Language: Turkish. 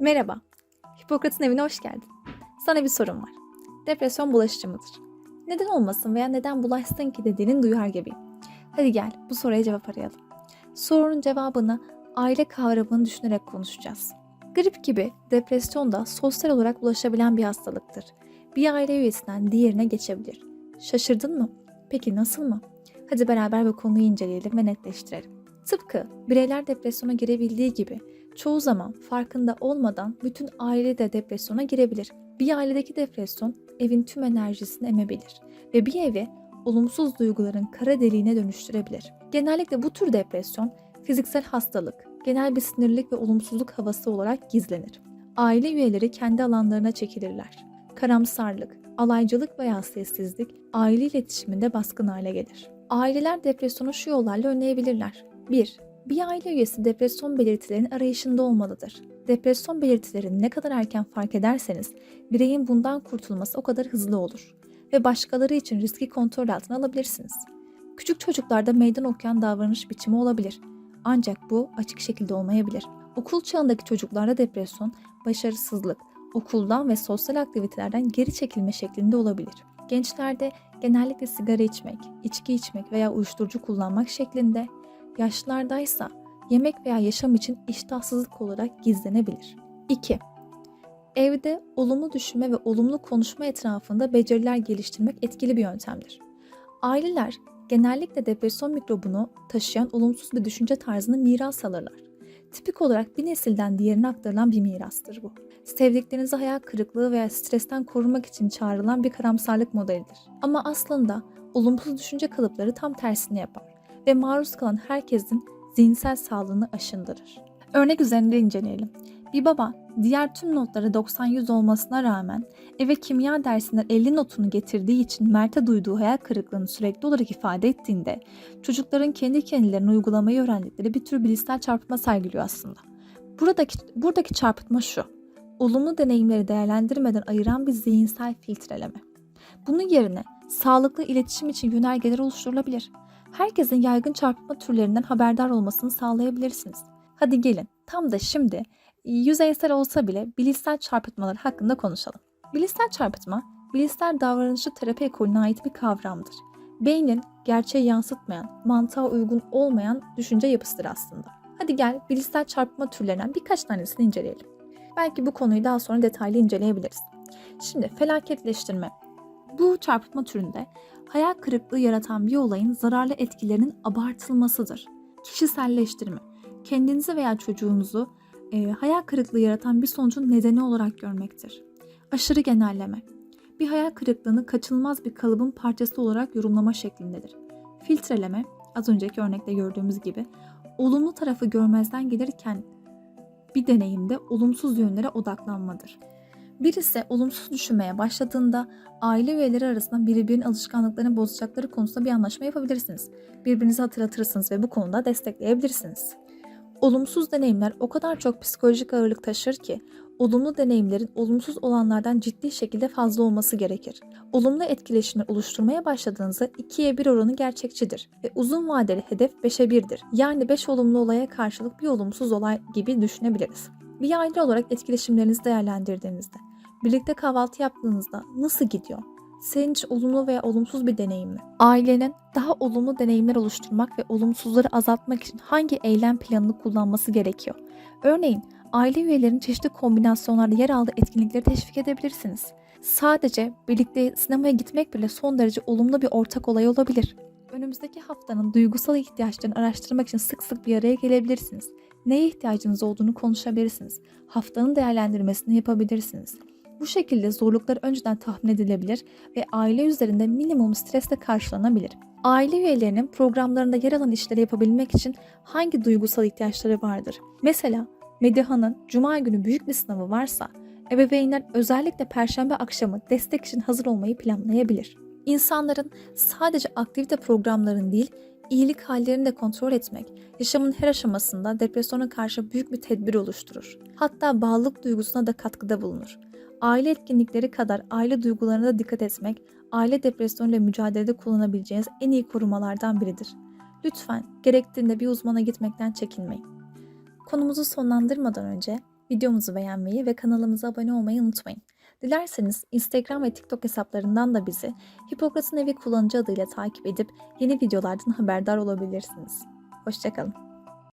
Merhaba. Hipokrat'ın evine hoş geldin. Sana bir sorum var. Depresyon bulaşıcı mıdır? Neden olmasın veya neden bulaşsın ki dediğini duyar gibiyim. Hadi gel bu soruya cevap arayalım. Sorunun cevabını aile kavramını düşünerek konuşacağız. Grip gibi depresyon da sosyal olarak bulaşabilen bir hastalıktır. Bir aile üyesinden diğerine geçebilir. Şaşırdın mı? Peki nasıl mı? Hadi beraber bu konuyu inceleyelim ve netleştirelim. Tıpkı bireyler depresyona girebildiği gibi çoğu zaman farkında olmadan bütün aile de depresyona girebilir. Bir ailedeki depresyon evin tüm enerjisini emebilir ve bir evi olumsuz duyguların kara deliğine dönüştürebilir. Genellikle bu tür depresyon fiziksel hastalık, genel bir sinirlilik ve olumsuzluk havası olarak gizlenir. Aile üyeleri kendi alanlarına çekilirler. Karamsarlık, alaycılık veya sessizlik aile iletişiminde baskın hale gelir. Aileler depresyonu şu yollarla önleyebilirler. 1. Bir aile üyesi depresyon belirtilerinin arayışında olmalıdır. Depresyon belirtilerini ne kadar erken fark ederseniz bireyin bundan kurtulması o kadar hızlı olur ve başkaları için riski kontrol altına alabilirsiniz. Küçük çocuklarda meydan okuyan davranış biçimi olabilir. Ancak bu açık şekilde olmayabilir. Okul çağındaki çocuklarda depresyon, başarısızlık, okuldan ve sosyal aktivitelerden geri çekilme şeklinde olabilir. Gençlerde genellikle sigara içmek, içki içmek veya uyuşturucu kullanmak şeklinde, yaşlılardaysa yemek veya yaşam için iştahsızlık olarak gizlenebilir. 2. Evde olumlu düşünme ve olumlu konuşma etrafında beceriler geliştirmek etkili bir yöntemdir. Aileler genellikle depresyon mikrobunu taşıyan olumsuz bir düşünce tarzını miras alırlar. Tipik olarak bir nesilden diğerine aktarılan bir mirastır bu. Sevdiklerinizi hayal kırıklığı veya stresten korumak için çağrılan bir karamsarlık modelidir. Ama aslında olumsuz düşünce kalıpları tam tersini yapar ve maruz kalan herkesin zihinsel sağlığını aşındırır. Örnek üzerinde inceleyelim. Bir baba diğer tüm notları 90-100 olmasına rağmen eve kimya dersinden 50 notunu getirdiği için Mert'e duyduğu hayal kırıklığını sürekli olarak ifade ettiğinde çocukların kendi kendilerine uygulamayı öğrendikleri bir tür bilişsel çarpıtma sergiliyor aslında. Buradaki, buradaki çarpıtma şu. Olumlu deneyimleri değerlendirmeden ayıran bir zihinsel filtreleme. Bunun yerine sağlıklı iletişim için yönergeler oluşturulabilir. Herkesin yaygın çarpıtma türlerinden haberdar olmasını sağlayabilirsiniz. Hadi gelin tam da şimdi yüzeysel olsa bile bilişsel çarpıtmalar hakkında konuşalım. Bilişsel çarpıtma, bilişsel davranışçı terapi ekolüne ait bir kavramdır. Beynin gerçeği yansıtmayan, mantığa uygun olmayan düşünce yapısıdır aslında. Hadi gel bilişsel çarpıtma türlerinden birkaç tanesini inceleyelim. Belki bu konuyu daha sonra detaylı inceleyebiliriz. Şimdi felaketleştirme. Bu çarpıtma türünde hayal kırıklığı yaratan bir olayın zararlı etkilerinin abartılmasıdır. Kişiselleştirme. Kendinizi veya çocuğunuzu e, hayal kırıklığı yaratan bir sonucun nedeni olarak görmektir. Aşırı genelleme. Bir hayal kırıklığını kaçınılmaz bir kalıbın parçası olarak yorumlama şeklindedir. Filtreleme, az önceki örnekte gördüğümüz gibi, olumlu tarafı görmezden gelirken bir deneyimde olumsuz yönlere odaklanmadır. Birisi olumsuz düşünmeye başladığında aile üyeleri arasında birbirinin alışkanlıklarını bozacakları konusunda bir anlaşma yapabilirsiniz. Birbirinizi hatırlatırsınız ve bu konuda destekleyebilirsiniz. Olumsuz deneyimler o kadar çok psikolojik ağırlık taşır ki olumlu deneyimlerin olumsuz olanlardan ciddi şekilde fazla olması gerekir. Olumlu etkileşimler oluşturmaya başladığınızda 2'ye 1 oranı gerçekçidir ve uzun vadeli hedef 5'e 1'dir. Yani 5 olumlu olaya karşılık bir olumsuz olay gibi düşünebiliriz. Bir aile olarak etkileşimlerinizi değerlendirdiğinizde, birlikte kahvaltı yaptığınızda nasıl gidiyor? Senin için olumlu veya olumsuz bir deneyim mi? Ailenin daha olumlu deneyimler oluşturmak ve olumsuzları azaltmak için hangi eylem planını kullanması gerekiyor? Örneğin aile üyelerinin çeşitli kombinasyonlarda yer aldığı etkinlikleri teşvik edebilirsiniz. Sadece birlikte sinemaya gitmek bile son derece olumlu bir ortak olay olabilir. Önümüzdeki haftanın duygusal ihtiyaçlarını araştırmak için sık sık bir araya gelebilirsiniz. Neye ihtiyacınız olduğunu konuşabilirsiniz. Haftanın değerlendirmesini yapabilirsiniz. Bu şekilde zorluklar önceden tahmin edilebilir ve aile üzerinde minimum stresle karşılanabilir. Aile üyelerinin programlarında yer alan işleri yapabilmek için hangi duygusal ihtiyaçları vardır? Mesela Medihan'ın cuma günü büyük bir sınavı varsa ebeveynler özellikle perşembe akşamı destek için hazır olmayı planlayabilir. İnsanların sadece aktivite programlarını değil, iyilik hallerini de kontrol etmek, yaşamın her aşamasında depresyona karşı büyük bir tedbir oluşturur. Hatta bağlılık duygusuna da katkıda bulunur. Aile etkinlikleri kadar aile duygularına da dikkat etmek, aile depresyonuyla mücadelede kullanabileceğiniz en iyi korumalardan biridir. Lütfen gerektiğinde bir uzmana gitmekten çekinmeyin. Konumuzu sonlandırmadan önce Videomuzu beğenmeyi ve kanalımıza abone olmayı unutmayın. Dilerseniz Instagram ve TikTok hesaplarından da bizi Hipokrat'ın Evi kullanıcı adıyla takip edip yeni videolardan haberdar olabilirsiniz. Hoşçakalın.